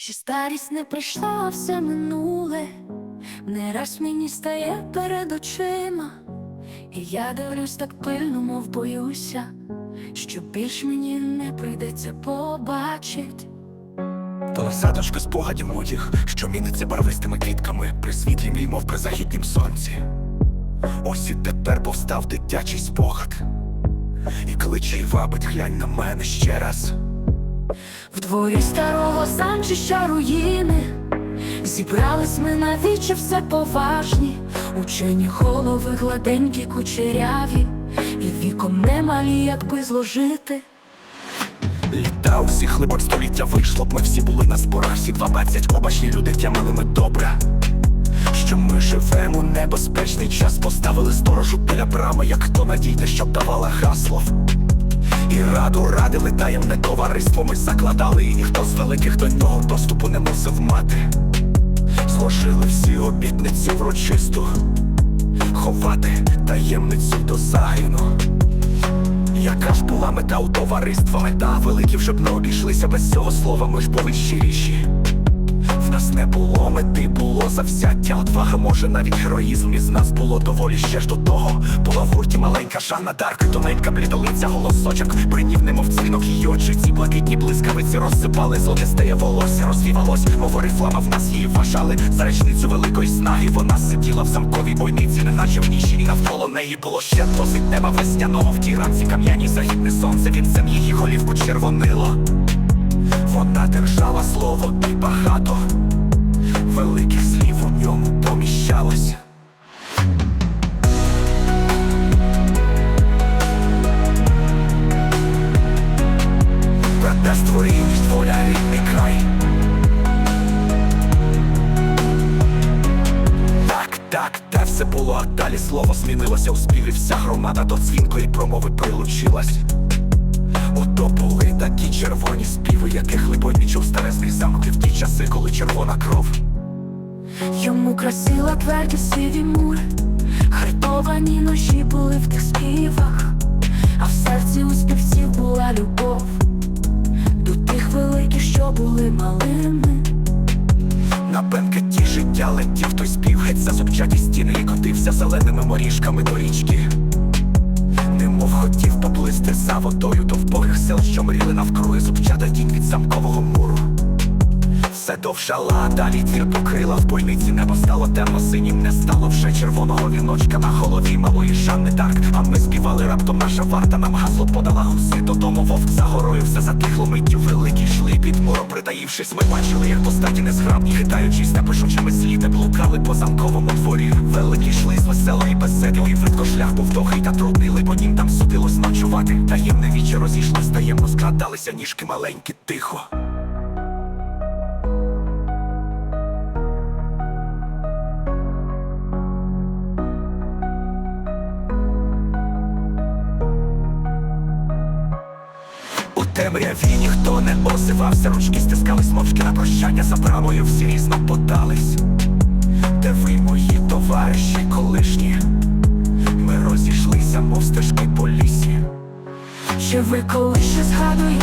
Ще старість не прийшла, а все минуле, не раз мені стає перед очима, і я дивлюсь так пильно, мов боюся, що більш мені не прийдеться побачить. То садочка спогадів моїх, що міниться барвистими квітками при світлі мій, мов при західнім сонці. Ось і тепер повстав дитячий спогад. І кличе й вабить, глянь на мене ще раз. В дворі старого санчища руїни Зібрались ми навіче все поважні, Учені голови гладенькі кучеряві, І віком немалі, якби зложити. Літа усіх глибок століття вийшло б ми всі були на зборах, всі двадцять обачні люди тямили ми добре. Що ми живемо небезпечний час, поставили сторожу біля брами, як хто надійде, щоб давала гасло. І раду радили таємне товариство ми закладали, і ніхто з великих до нього доступу не мусив мати. Зложили всі обітниці врочисту, ховати таємницю до загину. Яка ж була мета у товариства, мета великів, щоб не обійшлися без цього слова, ми ж були щиріші. Нас не було мети, було завзяття, отвага, може навіть героїзм із нас було доволі ще ж до того. Була в гурті маленька Жанна Дарк, тоненька блідолиця, голосочок, бринів, немов дзвінок, її очі, ці блакитні блискавиці розсипали, золоте стає волосся, розвівалось, мов орифлама в нас її вважали за речницю великої снаги. Вона сиділа в замковій бойниці, неначе в ніші, і навколо неї було ще досить неба весняного. В тій ранці кам'яні західне сонце вінцем її голівку червонило. Вона держала слово і багато великих слів у ньому поміщалось. Братерство рівність, воля, рідний край. Так, так, те все було, а далі слово змінилося у співі. Вся громада до дзвінкої промови прилучилась. Ото були такі червоні співи, яких глибоко чув старезний замки в ті часи, коли червона кров. Йому красила тверді сиві мури, Хартовані ножі були в тих співах, а в серці у співців була любов до тих великих, що були малими. На бенкеті життя летів той спів, геть за зубчаті стіни і котився зеленими моріжками до річки. Немов хотів поплисти за водою до вбогих сел, що мріли навкруги зубчата довшала, далі двір покрила в бойниці небо стало темно синім, не стало вже червоного віночка на голові малої Жанни Дарк. А ми співали раптом наша варта нам гасло подала гуси додому вовк за горою все затихло миттю великі йшли під муром притаївшись, ми бачили, як постаті незграбні, хитаючись непишучими сліди, блукали по замковому дворі. Великі йшли з веселої беседи, і видко шлях був довгий та трудний, либонім там судилось ночувати. Таємне віче розійшлось, таємно скрадалися ніжки маленькі, тихо. Темряві ніхто не озивався, ручки стискались мовчки на прощання за брамою, всі різно подались. Де ви, мої товариші колишні? Ми розійшлися, мов стежки по лісі. Чи ви коли ще згадуєте